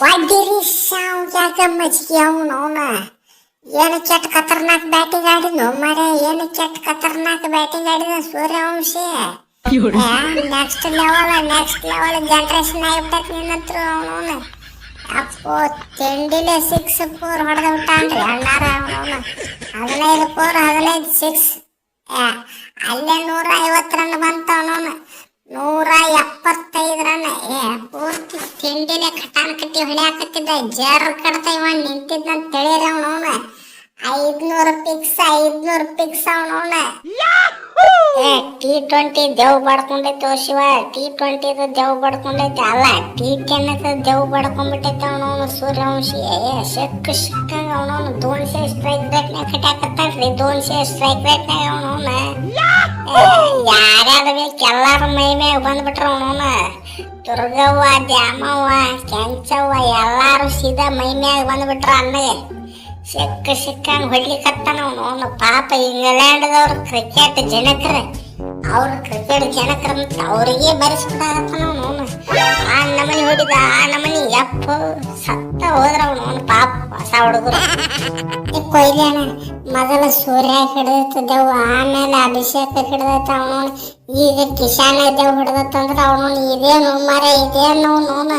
ಹೊಡ್ಡಿರಿ ಶಾವ್ ಯಾಕ ಮಜ್ಜಿಗೆ ಅವನು ಅವನ ಏನು ಕೆಟ್ಟ ಖತರ್ನಾಕ್ ಬ್ಯಾಟಿಂಗ್ ಆಡಿದ್ನು ಮರೆ ಏನು ಕೆಟ್ಟ ಖತರ್ನಾಕ್ ಬ್ಯಾಟಿಂಗ್ ಆಡಿದ Suryavanshi. Next level next level generation ಆಗಿಬಿಟ್ಟೈತಿ ನಿನ್ನ ಹತ್ರ ಅವನು. ಅಪ್ಪೋ ತಿಂಡಿಲೆ ಸಿಕ್ಸ್ ಫೋರ್ ಹೊಡೆದು ಬಿಟ್ಟಾನ್ರಿ ಅಣ್ಣಾರ ಅವನು ಹದಿನೈದು ಫೋರ್ ಹದಿನೈದು ಸಿಕ್ಸ್ ಅಲ್ಲೇ ನೂರ ಐವತ್ತು ರನ್ ಬಂತ ಅವನು ನೂರ ಎಪ್ಪತ್ತೈದು ರನ್ ಏ ಪೂರ್ತಿ ತಿಂಡಿಲೆ ಕಟಾನ್ ಕಟ್ಟಿ ಹೊಡ್ಯಾಕತ್ತಿದ್ದ ಜರ್ ಕಡ್ತ ಇವ ನಿಂತಿದ್ದಂತ ತಿಳಿಯರ ಅವನವನ ಐದ್ನೂರು ಪಿಕ್ಸ್ ಐದ್ನೂರು ಪಿಕ್ಸ್ ಅವನವನ ಟಿ ಟ್ವೆಂಟಿ ದೇವ್ ಬಡ್ಕೊಂಡೈತೆ ಶಿವ? ಟಿ ಟ್ವೆಂಟಿದು ದೇವ್ ಬಡ್ಕೊಂಡೈತೆ ಅಲ್ಲ ಟಿ ಟೆನ್ ದೇವ್ ಬಡ್ಕೊಂಡ್ಬಿಟ್ಟೈತೆ ಅವನವನು ಸೂರ್ಯವಂಶಿ. ಶಕ್ ಶಕ್ ಅವನವನು ದೋನ್ಸೆ ಸ್ಟ್ರೈಕ್ ರೇಟ್ನಾಗ ಕಟ್ಟಾಕತ್ತಾನ್ರಿ ದೋನ್ಸೆ ಸ್ಟ್ರೈಕ್ ರೇಟ್ನಾಗ ಅವನವನ ಯಾರ್ಯಾರ ಬೇಕು ಎಲ್ಲಾರ ಮೈ ಮ್ಯಾಗ ಬಂದ್ಬಿಟ್ರ ಅವನವನ ದುರ್ಗವ್ವ ದ್ಯಾಮವ್ವ ಕೆಂಚವ್ವ, ಎಲ್ಲರೂ ಸೀದಾ ಮೈ ಮ್ಯಾಗ ಬಂದ್ಬಿಟ್ರ ಅನ್ನಗೆ ಸಿಕ್ಕ ಸಿಕ್ಕಂಗೆ ಹೊಡ್ಲಿಕತ್ತಾನ ಅವನು ಪಾಪ ಇಂಗ್ಲೆಂಡ್ದವ್ರು ಕ್ರಿಕೆಟ್ ಜನಕರ. ಅವ್ರ ಕ್ರಿಕೆಟ್ ಜನಕರ ಅಂತ ಅವ್ರಿಗೆ ಬರೆಸ್ಬಿಟ್ಟಾಗತ್ತಾನ ಅವನು ಆ ನಮನಿ ಹೊಡಿದ ಆ ನಮನಿ ಯಪ್ಪ, ಸತ್ತ ಹೋದ್ರ ಅವನು ಪಾಪ, ಹೊಸ ಹುಡುಗರು. ಕೊಯ್ಲೇನ ಮೊದಲ ಸೂರ್ಯ ಹಿಡಿದೈತದೆವು ಆಮೇಲೆ ಅಭಿಷೇಕ ಹಿಡಿದೈತ ಅವನು ಈಗ ಕಿಶಾನ ದೇವ್ ಹಿಡಿದತ್ತಂದ್ರ ಅವನು ಇದೇನು ಮರ ಇದೇನು ಅವನು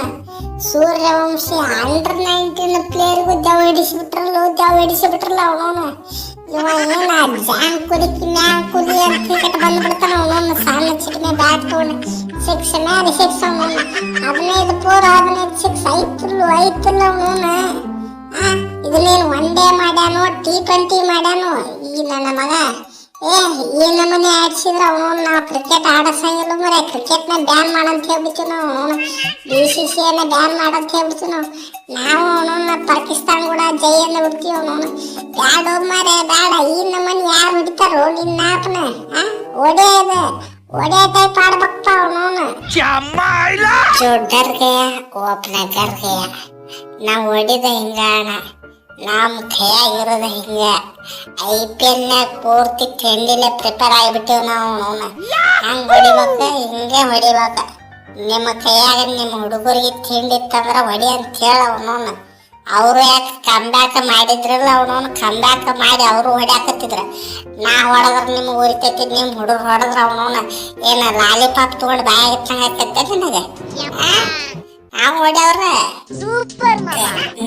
ಸೂರ್ಯವಂಶಿ ಅಂಡರ್ ನೈನ್ಟೀನ್ ಪ್ಲೇಯರ್ಗೂ ದೇವ್ ಹಿಡಿಸಿಬಿಟ್ರಲ್ಲ ದೇವ್ ಹಿಡಿಸಿಬಿಟ್ರಲ್ಲ ಅವನು. ಇವ ಏನ ಜಾನ್ ಕುರಿಕಿ ಮ್ಯಾನ್ ಕುಲಿ ಅಂತ ಕ್ರಿಕೆಟ್ ಬಂದ್ಬಿಡ್ತಾನ ಅವನು ಸಣ್ಣ ಚಿಟಿಮೆ ಬ್ಯಾಟ್ ತಗೊಂಡು ಸಿಕ್ಸ್ ಮೇಲೆ ಸಿಕ್ಸ್ ಅವನು ಹದಿನೈದು ಫೋರ್ ಹದಿನೈದು ಸಿಕ್ಸ್ ಐತಿಲ್ಲ ಐತಿಲ್ಲ ಅವನು ಇದನ್ನೇನು ಒನ್ ಡೇ ಮಾಡ್ಯಾನೋ ಟಿ ಟ್ವೆಂಟಿ ಮಾಡ್ಯಾನೋ ಈ ನನ್ನ ಮಗ ಏ ಈ ನಮ್ಮನೆ ಆಡ್ಸಿದ್ರ? ಅವನು ನಾವು ಕ್ರಿಕೆಟ್ ಆಡಸಂಗಿಲ್ಲ ಮರೆ. ಕ್ರಿಕೆಟ್ನ ಬ್ಯಾನ್ ಮಾಡಂತ ಹೇಳ್ಬಿಟ್ಟು ನಾವು. ಬಿ ಸಿ ಸಿ ಅನ್ನ ಬ್ಯಾನ್ ಮಾಡಂತ ಹೇಳ್ಬಿಟ್ಟು ನಾವು. ನಾವು ಅವನನ್ನ ಪಾಕಿಸ್ತಾನ ಕೂಡ ಜೈ ಅನ್ನ ಬಿಡ್ತೀವಿ ಅವನು. ಬ್ಯಾಡ ಮಾರೆ ಬ್ಯಾಡ. ಈ ನಮ್ಮನೆ ಯಾರು ಹಿಡಿತಾರೋ? ನಿನ್ನ ಆಪನ ಒಡೆಯದ ಒಡೆಯ ಟೈಪ್ ಆಡ್ಬೇಕಪ್ಪ ಅವನು ಜೋಡ್ಡರ್ಗೆಯ ಓಪ್ನಗರ್ಗೆಯ. ನಾವು ಹೊಡಿದ ಹಿಂಗಾಣ ನಮ್ಮ ಕೈಯಾಗಿರೋದ ಹಿಂಗ. ಐ ಪಿ ಎಲ್ನಾಗ ಪೂರ್ತಿ ಟ್ರೆಂಡಿಲೆ ಪ್ರಿಪೇರ್ ಆಗಿಬಿಟ್ಟಿವಿ ನಾವು ಹಂಗೆ ಹೊಡಿಬೇಕ? ಹಿಂಗೆ ಹೊಡಿಬೇಕ. ನಿಮ್ಮ ಕೈಯಾಗ ನಿಮ್ಮ ಹುಡುಗರಿಗೆ ತಿಂಡಿ ಇತ್ತಂದ್ರೆ ಹೊಡಿ ಅಂತ ಹೇಳ ಅವನವನು. ಅವರು ಯಾಕೆ ಕಂಬ್ಯಾಕ ಮಾಡಿದ್ರಲ್ಲ ಅವನವನು ಕಂಬ್ಯಾಕ ಮಾಡಿ ಅವರು ಹೊಡ್ಯಾಕತ್ತಿದ್ರ. ನಾ ಹೊಡೆದ್ರ ನಿಮ್ಗೆ ಉರಿತೈತಿ ನಿಮ್ಮ ಹುಡುಗ್ರು ಹೊಡೆದ್ರ ಅವನವನ. ಏನ ಲಾಲಿಪಾಪ್ ತಗೊಂಡು ಬಾಯಾಗ ಆಕೈತೆ ನನಗೆ? ನಾವು ಹೊಡ್ಯವ್ರ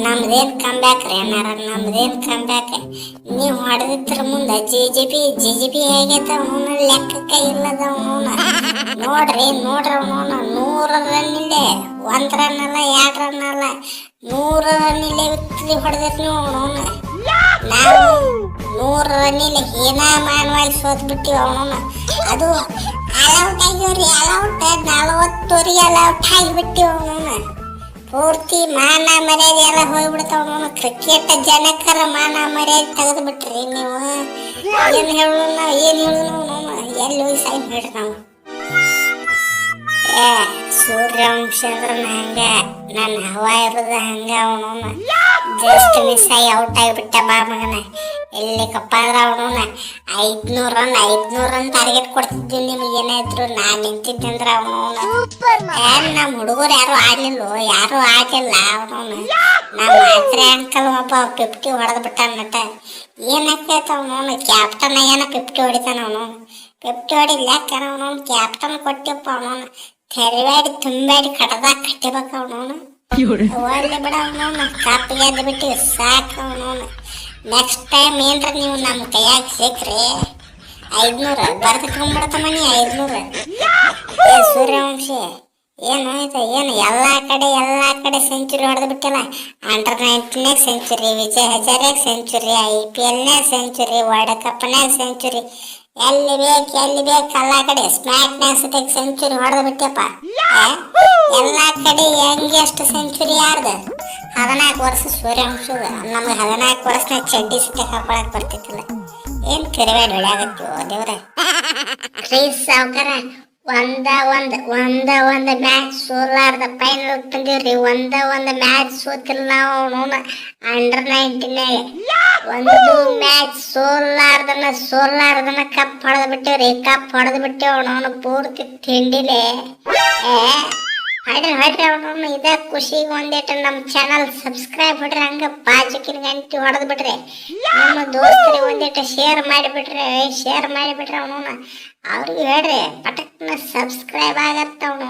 ನಮ್ದೇನ್ ಕಂಬ್ಯಾಕ್ ರೀ ಏನಾರ ನಮ್ದೇನ್ ಕಂಬ್ಯಾಕ್ ನೀವು ಹೊಡೆದಿದ್ರ ಮುಂದೆ G G B G G B ಹೇಗೈತ ಅವನು? ಲೆಕ್ಕಕ್ಕೆ ಇಲ್ಲದ ಅವನು. ನೋಡ್ರಿ ನೋಡ್ರಿ ಅವನು. ನೂರ ರನ್ನಿಲೆ ಒಂದ್ ರನ್ ಅಲ್ಲ ಎರಡ್ ರನ್ ಅಲ್ಲ. ನೂರ ವಿತ್ತಿ ಹೊಡೆದಿರ್ ನೀವು ಅವನು. ನಾವು ನೂರ ಏನ ಹೀನಾಮಾನವಾಗಿ ಸೋತ್ ಬಿಟ್ಟಿವಿ ಅವನ. ಅದು ಅಲೌಟ್ ಆಗ್ಯವ್ರಿ ಅಲೌಟ್ ಅವನು ಪೂರ್ತಿ ಮಾನ ಮರ್ಯಾದೆ ಎಲ್ಲ ಹೋಗ್ಬಿಡ್ತಾವ ಅವನು ಕ್ರಿಕೆಟ್ ಜನಕರ ಮಾನ ಮರ್ಯಾದೆ ತೆಗೆದು ಬಿಟ್ರಿ ನೀವು. ಏನು ಹೇಳು ನಾವು, ಏನು ಹೇಳು ನಾನು ಎಲ್ಲಿ ಹೋಗಿ ಸೈನ್ ಹೇಳ್ರಿ ನಾವು? ಏ ಸೂರ್ಯವಂಶ ಹಂಗ, ನನ್ನ ಹವಾ ಇರೋದು ಹಂಗ ಅವನು ಜಸ್ಟ್ ಮಿಸ್ ಆಗಿ ಔಟ್ ಆಗಿಬಿಟ್ಟ ಬಾ ಮಗನ. ಎಲ್ಲಿ ಕಪ್ಪಾದ್ರ ಅಂದ್ರೆ ಅವನು ಐದ್ನೂರು ರನ್ ಐದ್ನೂರು ರನ್ ಟಾರ್ಗೆಟ್ ಕೊಡ್ತಿದ್ವಿ ನಿಮ್ಗೆ. ಏನಾದ್ರು ನಾನು ನಿಂತಿದ್ದೆ ಅಂದ್ರೆ ಅವನು ಏನ್ ನಮ್ಮ ಹುಡುಗರು ಯಾರು ಆಡ್ಲಿಲ್ಲ ಯಾರು ಆಗಿಲ್ಲ ಅವನು ನಮ್ಮ ಮಾತ್ರೆ ಅಂಕಲ್ ಒಬ್ಬ ಫಿಫ್ಟಿ ಹೊಡೆದ್ ಬಿಟ್ಟ ನಟ ಏನಾಗ್ತೈತ ಅವನು ಕ್ಯಾಪ್ಟನ್ ಏನ ಫಿಫ್ಟಿ ಹೊಡಿತಾನ ಅವನು ಫಿಫ್ಟಿ ಹೊಡಿಲ್ಲ ಯಾಕಂದ್ರೆ ಅವನು ಕ್ಯಾಪ್ಟನ್ ಕೊಟ್ಟಿಪ್ಪ ಅವನು ತೆರವಾಡಿ ತುಂಬಾಡಿ ಕಟ್ಟದಾಗ ಕಟ್ಟಿಬೇಕು ಅವನು. ಸಾಕು ನೆಕ್ಸ್ಟ್ ಟೈಮ್ ಏನ್ರ ನೀವು ನಮ್ಮ ಕೈಯಾಗ ಸಿಕ್ರಿ ಐದ್ನೂರು. ಬರ್ದಿಟ್ಕೊಂಡ್ಬಿಡತ ಮನಿ ಐದ್ನೂರ. ಏ ಸೂರ್ಯವಂಶಿ. ಏನು ಆಯ್ತು? ಏನು ಎಲ್ಲ ಕಡೆ ಎಲ್ಲ ಕಡೆ ಸೆಂಚುರಿ ಹೊಡೆದು ಬಿಟ್ಟಲ್ಲ ಅಂಡರ್ ನೈನ್ಟೀನಾಗ ಸೆಂಚುರಿ ವಿಜಯ್ ಹಜಾರ್ಯಾಗ ಸೆಂಚುರಿ ಐ ಪಿ ಎಲ್ನಾಗ ಸೆಂಚುರಿ ವರ್ಲ್ಡ್ ಕಪ್ನಾಗ ಸೆಂಚುರಿ ಎಲ್ಲಿ ಬೇಕು ಎಲ್ಲಿ ಬೇಕು? ಎಲ್ಲ ಕಡೆ ಸ್ಮಾರ್ಟ್ ಸತಿಗೆ ಸೆಂಚುರಿ ಹೊಡೆದು ಬಿಟ್ಟಪ್ಪ ಎಲ್ಲ ಕಡೆ ಹೆಂಗೆ ಎಷ್ಟು ಸೆಂಚುರಿ ಯಾರ್ದು? ಹದಿನಾಲ್ಕು ವರ್ಷ ಸೂರ್ಯವಂಶದ. ನಮ್ಗೆ ಹದಿನಾಲ್ಕು ವರ್ಷನಾಗ ಚಡ್ಡಿ ಸತಿ ಹಾಕೊಳಕ್ ಬರ್ತಿತ್ತಿಲ್ಲ. ಏನ್ ತಿರುಗಾಡಿ ಹೊಡ್ಯಾಗತ್ತೀವೋ ದೇವ್ರ? ಕ್ರೀಸ್ ಸಾವ್ಕಾರ ಒಂದ ಒಂದ್ ಒಂದ ಒಂದ್ ಮ್ಯಾಚ್ ಸೋಲಾರ್ದ ಫೈನಲ್ ತಂದಿವ್ರಿ. ಒಂದ ಒಂದ್ ಮ್ಯಾಚ್ ಸೋತಿಲ್ಲ ನಾವು ಅವನು ಅಂಡರ್ ನೈನ್ಟೀನಾಗ ಒಂದು ಮ್ಯಾಚ್ ಸೋಲಾರ್ದನ ಸೋಲಾರ್ದನ ಕಪ್ ಹೊಡೆದ್ ಬಿಟ್ಟೇವ್ರಿ. ಕಪ್ ಹೊಡೆದ್ ಬಿಟ್ಟೇವ್ ಅವನು ಪೂರ್ತಿ ತಿಂಡಿಲೆ. ಏ ಹೊಡ್ರಿ ಹೊಡ್ರಿ ಅವನು ಇದ ಖುಷಿಗೆ ಒಂದೇಟ ನಮ್ಮ ಚಾನಲ್ ಸಬ್ಸ್ಕ್ರೈಬ್ ಬಿಡ್ರಿ ಹಂಗ ಬಾಜುಕಿನ ಗಂಟಿ ಹೊಡೆದ್ ಬಿಡ್ರಿ. ನಮ್ಮ ದೋಸ್ತರಿಗೆ ಒಂದೇಟ ಶೇರ್ ಮಾಡಿಬಿಡ್ರಿ ಶೇರ್ ಮಾಡಿಬಿಡ್ರಿ ಅವನು ಅವ್ರಿಗೆ ಹೇಳ್ರಿ, ಪಟಕ್ನ ಸಬ್ಸ್ಕ್ರೈಬ್ ಆಗತ್ತ ಅವನು